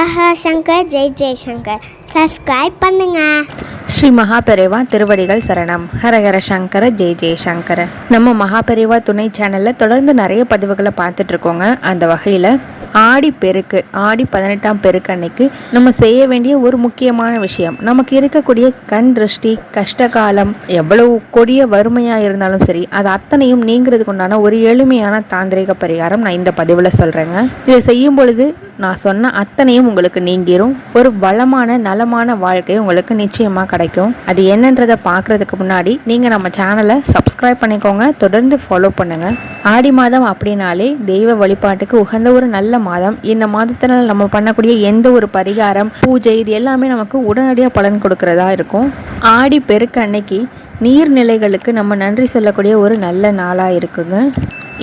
ஆஹா Shankar Jai Jaishankar subscribe பண்ணுங்க. ஸ்ரீ மகாபெரிவா திருவடிகள் சரணம். ஹரஹர சங்கர ஜெய் ஜெய்சங்கர நம்ம மகாபெரிவா துணை சேனலில் தொடர்ந்து நிறைய பதிவுகளை பார்த்துட்டு இருக்கோங்க. அந்த வகையில் ஆடி பெருக்கு ஆடி பதினெட்டாம் பெருக்கு அன்னைக்கு நம்ம செய்ய வேண்டிய ஒரு முக்கியமான விஷயம். நமக்கு இருக்கக்கூடிய கண் திருஷ்டி கஷ்டகாலம் எவ்வளவு கொடிய வறுமையாக இருந்தாலும் சரி அது அத்தனையும் நீங்கிறதுக்கு உண்டான ஒரு எளிமையான தாந்திரிக பரிகாரம் நான் இந்த பதிவில் சொல்கிறேங்க இதை செய்யும் பொழுது நான் சொன்ன அத்தனையும் உங்களுக்கு நீங்கிரும். ஒரு வளமான நலமான வாழ்க்கை உங்களுக்கு நிச்சயமாக கிடைக்கும். அது என்னன்றதை பார்க்குறதுக்கு முன்னாடி நீங்கள் நம்ம சேனலை சப்ஸ்கிரைப் பண்ணிக்கோங்க. தொடர்ந்து ஃபாலோ பண்ணுங்கள் ஆடி மாதம் அப்படின்னாலே தெய்வ வழிபாட்டுக்கு உகந்த ஒரு நல்ல மாதம். இந்த மாதத்தில் நம்ம பண்ணக்கூடிய எந்த ஒரு பரிகாரம் பூஜை இது எல்லாமே நமக்கு உடனடியாக பலன் கொடுக்கறதா இருக்கும். ஆடி பெருக்கு அன்னைக்கு நீர்நிலைகளுக்கு நம்ம நன்றி சொல்லக்கூடிய ஒரு நல்ல நாளாக இருக்குங்க.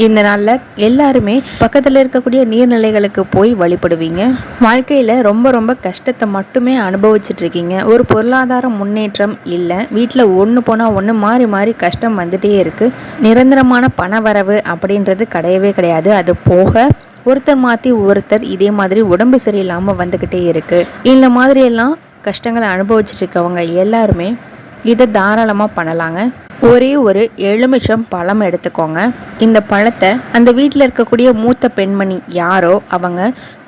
இந்த நாளில் எல்லாருமே பக்கத்தில் இருக்கக்கூடிய நீர்நிலைகளுக்கு போய் வழிபடுவீங்க. வாழ்க்கையில் ரொம்ப ரொம்ப கஷ்டத்தை மட்டுமே அனுபவிச்சுட்டு இருக்கீங்க. ஒரு பொருளாதார முன்னேற்றம் இல்லை. வீட்டில் ஒன்று போனால் ஒன்று மாறி மாறி கஷ்டம் வந்துட்டே இருக்குது நிரந்தரமான பண வரவு அப்படின்றது கிடையவே கிடையாது. அது போக ஒருத்தர் மாற்றி ஒருத்தர் இதே மாதிரி உடம்பு சரியில்லாமல் வந்துக்கிட்டே இருக்குது இந்த மாதிரியெல்லாம் கஷ்டங்களை அனுபவிச்சுட்டு இருக்கவங்க எல்லாருமே இதை தாராளமாக பண்ணலாங்க. ஒரே ஒரு எலுமிச்சம் பழம் எடுத்துக்கோங்க. இந்த பழத்தை அந்த வீட்டில் இருக்கக்கூடிய மூத்த பெண்மணி யாரோ அவங்க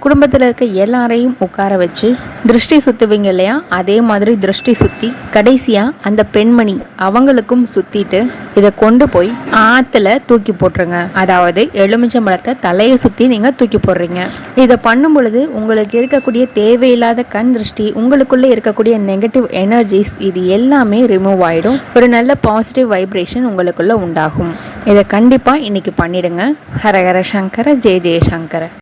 குடும்பத்தில் இருக்க எல்லாரையும் உட்கார வச்சு திருஷ்டி சுற்றுவீங்க இல்லையா? அதே மாதிரி திருஷ்டி சுற்றி கடைசியாக அந்த பெண்மணி அவங்களுக்கும் சுற்றிட்டு இதை கொண்டு போய் ஆற்றுல தூக்கி போட்டுருங்க. அதாவது எலுமிச்சம் பழத்தை தலையை சுற்றி நீங்கள் தூக்கி போடுறீங்க. இதை பண்ணும் பொழுது உங்களுக்கு இருக்கக்கூடிய தேவையில்லாத கண் திருஷ்டி உங்களுக்குள்ளே இருக்கக்கூடிய நெகட்டிவ் எனர்ஜிஸ் இது எல்லாமே ரிமூவ் ஆகிடும் ஒரு நல்ல பாசிட்டிவ் வைப்ரேஷன் உங்களுக்குள்ளே உண்டாகும். இதை கண்டிப்பாக இன்னைக்கு பண்ணிடுங்க. ஹரஹர சங்கர ஜெய ஜெயசங்கர